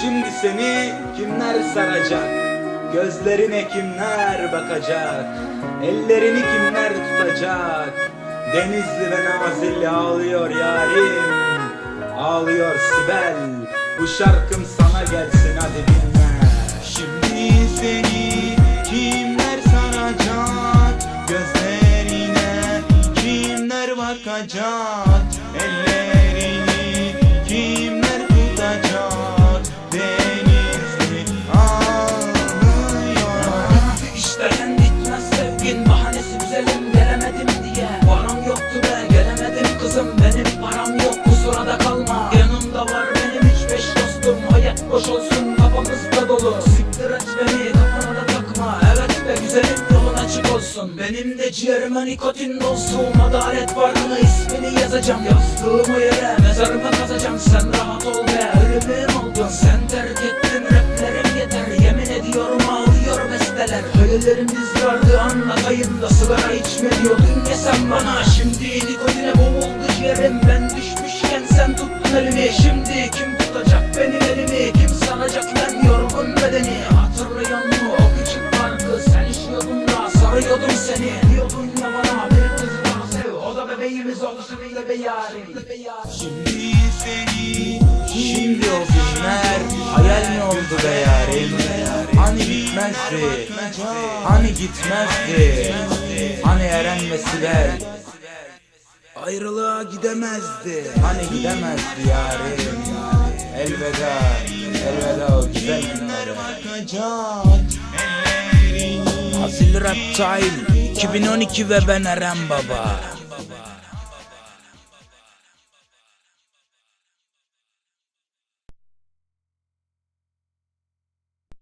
Şimdi seni kimler saracak? Gözlerine kimler bakacak? Ellerini kimler tutacak? Denizli ve Nazilli ağlıyor yarim Ağlıyor Sibel Bu şarkım sana gelsin hadi dinle Şimdi seni kimler saracak Gözlerine kimler bakacak boş olsun kafamız da dolu. Siktir et beni kafana da takma. Evet be güzelim yolun açık olsun. Benim de ciğerime nikotin dolsun adalet var mı ismini yazacağım. Yazdığımı yere mezarıma kazacağım. Sen rahat ol be ölümüm oldun. Sen terk ettin raplerim yeter. Yemin ediyorum ağlıyor besteler. Hayallerimiz vardı anlatayım da sigara içme diyordun sarıyordum seni. Diyordun ya bana? Bir kız daha sev. O da bebeğimiz olsun be yarim Şimdi seni Şimdi o günler. Hayal mi oldu be yarim? Hani bitmezdi Hani gitmezdi? Hani Eren ve Sibel Ayrılığa gidemezdi. Hani gidemezdi yarim? Elveda Elveda o güzel günlere Rap Time. 2012 ve ben Eren Baba